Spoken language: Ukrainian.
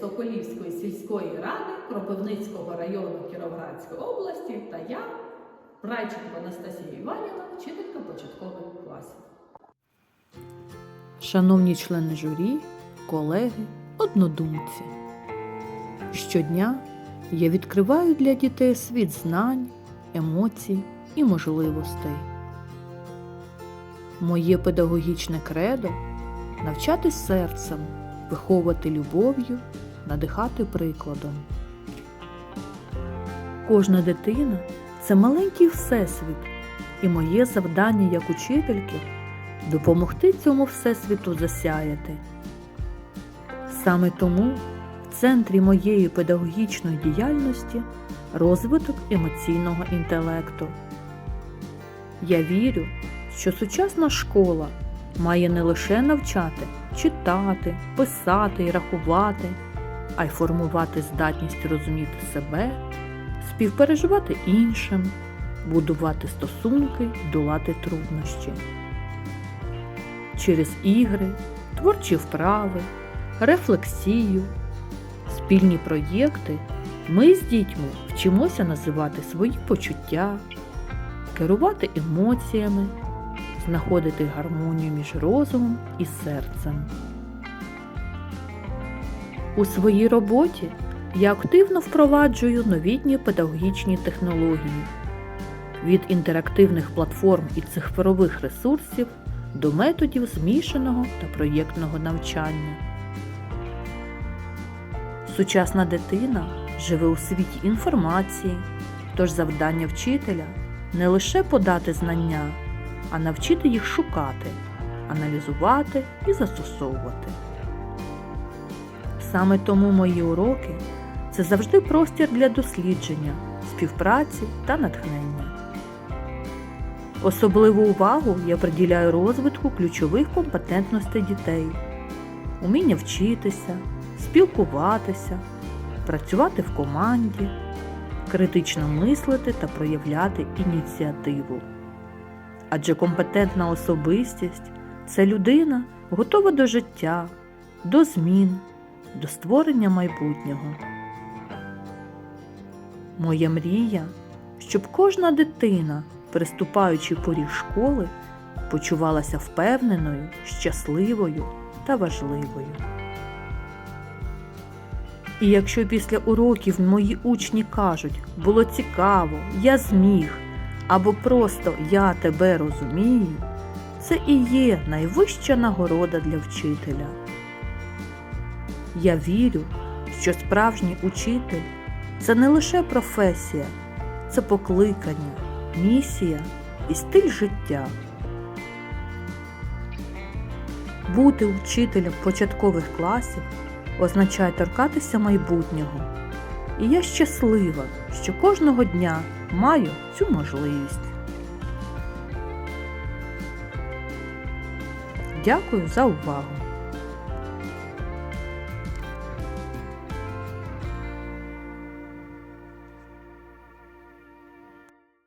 Соколівської сільської ради Кропивницького району Кіровоградської області та я, Брайченко Анастасія Іванівна, вчителька початкових класів. Шановні члени журі, колеги, однодумці. Щодня я відкриваю для дітей світ знань, емоцій і можливостей. Моє педагогічне кредо навчати серцем, виховувати любов'ю, надихати прикладом. Кожна дитина це маленький всесвіт, і моє завдання як учительки допомогти цьому всесвіту засяяти. Саме тому в центрі моєї педагогічної діяльності розвиток емоційного інтелекту. Я вірю, що сучасна школа має не лише навчати читати, писати і рахувати, а й формувати здатність розуміти себе, співпереживати іншим, будувати стосунки, долати труднощі. Через ігри, творчі вправи, рефлексію, спільні проєкти ми з дітьми вчимося називати свої почуття, керувати емоціями, знаходити гармонію між розумом і серцем. У своїй роботі я активно впроваджую новітні педагогічні технології від інтерактивних платформ і цифрових ресурсів до методів змішаного та проєктного навчання. Сучасна дитина живе у світі інформації, тож завдання вчителя не лише подати знання, а навчити їх шукати, аналізувати і застосовувати. Саме тому мої уроки це завжди простір для дослідження, співпраці та натхнення. Особливу увагу я приділяю розвитку ключових компетентностей дітей, уміння вчитися, спілкуватися, працювати в команді, критично мислити та проявляти ініціативу. Адже компетентна особистість це людина, готова до життя, до змін, до створення майбутнього. Моя мрія, щоб кожна дитина приступаючи поріг школи, почувалася впевненою, щасливою та важливою. І якщо після уроків мої учні кажуть, було цікаво, я зміг, або просто я тебе розумію, це і є найвища нагорода для вчителя. Я вірю, що справжній учитель це не лише професія, це покликання місія і стиль життя. Бути вчителем початкових класів означає торкатися майбутнього. І я щаслива, що кожного дня маю цю можливість. Дякую за увагу!